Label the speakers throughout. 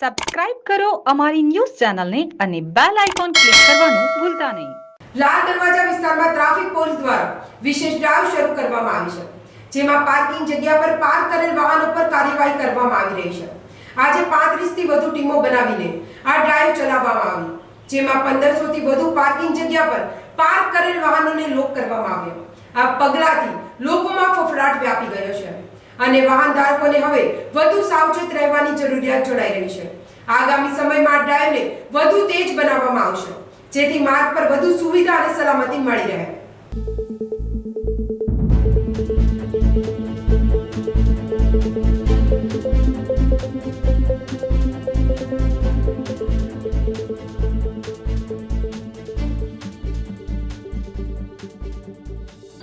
Speaker 1: Subscribe કરો અમારી news ચેનલને અને બેલ આઇકોન ક્લિક કરવાનું ભૂલતા નહીં.
Speaker 2: લાલ દરવાજા વિસ્તારમાં ટ્રાફિક પોલીસ દ્વારા વિશેષ ડ્રાઈવ શરૂ કરવામાં આવી છે, જેમાં પાર્કિંગ જગ્યા પર પાર્ક કરેલ વાહનો પર કાર્યવાહી કરવામાં આવી રહી છે. આજે 35 થી વધુ ટીમો બનાવીને આ ડ્રાઈવ ચલાવવામાં આવી, જેમાં 1500 થી વધુ પાર્કિંગ જગ્યા પર પાર્ક કરેલ વાહનોને લોક કરવામાં આવ્યા. આ પગલાથી લોકોમાં ફફડાટ વ્યાપી ગયો છે. અને વાહન ધારકોને હવે વધુ સાવચેત રહેવાની જરૂરિયાત જણાઈ રહી છે. આગામી સમયમાં ડ્રાઈવને વધુ તેજ બનાવવામાં આવશે, જેથી માર્ગ પર વધુ સુવિધા અને સલામતી મળી રહે.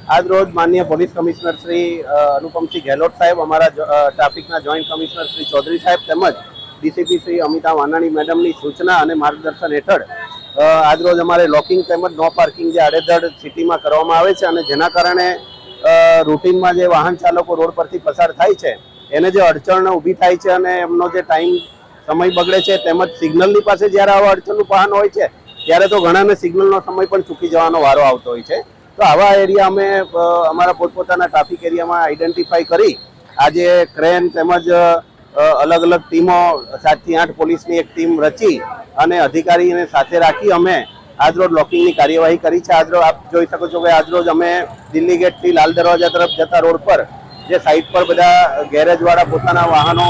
Speaker 3: આજ રોજ માન્ય પોલીસ કમિશનર શ્રી અનુપમસિંહ ગેહલોત સાહેબ, અમારા ટ્રાફિકના જોઈન્ટ કમિશનર શ્રી ચૌધરી સાહેબ તેમજ ડીસીપી શ્રી અમિતા વાનાણી મેડમની સૂચના અને માર્ગદર્શન હેઠળ આજરોજ અમારે લોકિંગ તેમજ નો પાર્કિંગ જે આડેધડ સિટીમાં કરવામાં આવે છે અને જેના કારણે રૂટિનમાં જે વાહન ચાલકો રોડ પરથી પસાર થાય છે, એને જે અડચણ ઊભી થાય છે અને એમનો જે ટાઈમ સમય બગડે છે તેમજ સિગ્નલની પાસે જ્યારે આવા અડચણનું વાહન હોય છે, ત્યારે તો ઘણાને સિગ્નલનો સમય પણ ચૂકી જવાનો વારો આવતો હોય છે. તો આવા એરિયા અમે અમારા પોતપોતાના ટ્રાફિક એરિયામાં આઈડેન્ટિફાઈ કરી. આજે ક્રેન તેમજ અલગ અલગ ટીમો સાતથી આઠ પોલીસની એક ટીમ રચી અને અધિકારીને સાથે રાખી અમે આજરોજ લોકિંગની કાર્યવાહી કરી છે. આજરોજ આપ જોઈ શકો છો કે આજરોજ અમે દિલ્હી ગેટથી લાલ દરવાજા તરફ જતા રોડ પર જે સાઈડ પર બધા ગેરેજવાળા પોતાના વાહનો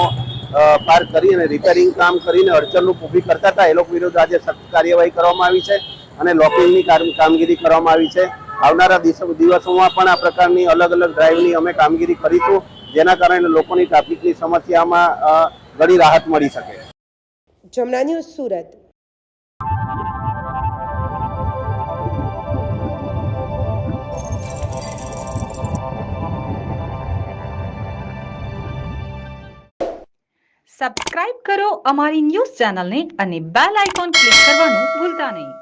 Speaker 3: પાર્ક કરી અને રિપેરિંગ કામ કરીને અડચણરૂપ ઊભી કરતા હતા. એ લોકો વિરુદ્ધ આજે સખ્ત કાર્યવાહી કરવામાં આવી છે અને લોકિંગની કામગીરી કરવામાં આવી છે. આવનારા દિવસો- દિવસોમાં પણ આ પ્રકારની અલગ અલગ ડ્રાઈવની અમે કામગીરી કરીશું જેના કારણે લોકોની ટ્રાફિકની સમસ્યામાં ઘણી રાહત મળી શકે.
Speaker 2: જમના ન્યૂઝ સુરત.
Speaker 1: સબસ્ક્રાઇબ કરો અમારી ન્યૂઝ ચેનલને અને બેલ આઇકોન ક્લિક કરવાનું ભૂલતા નહીં.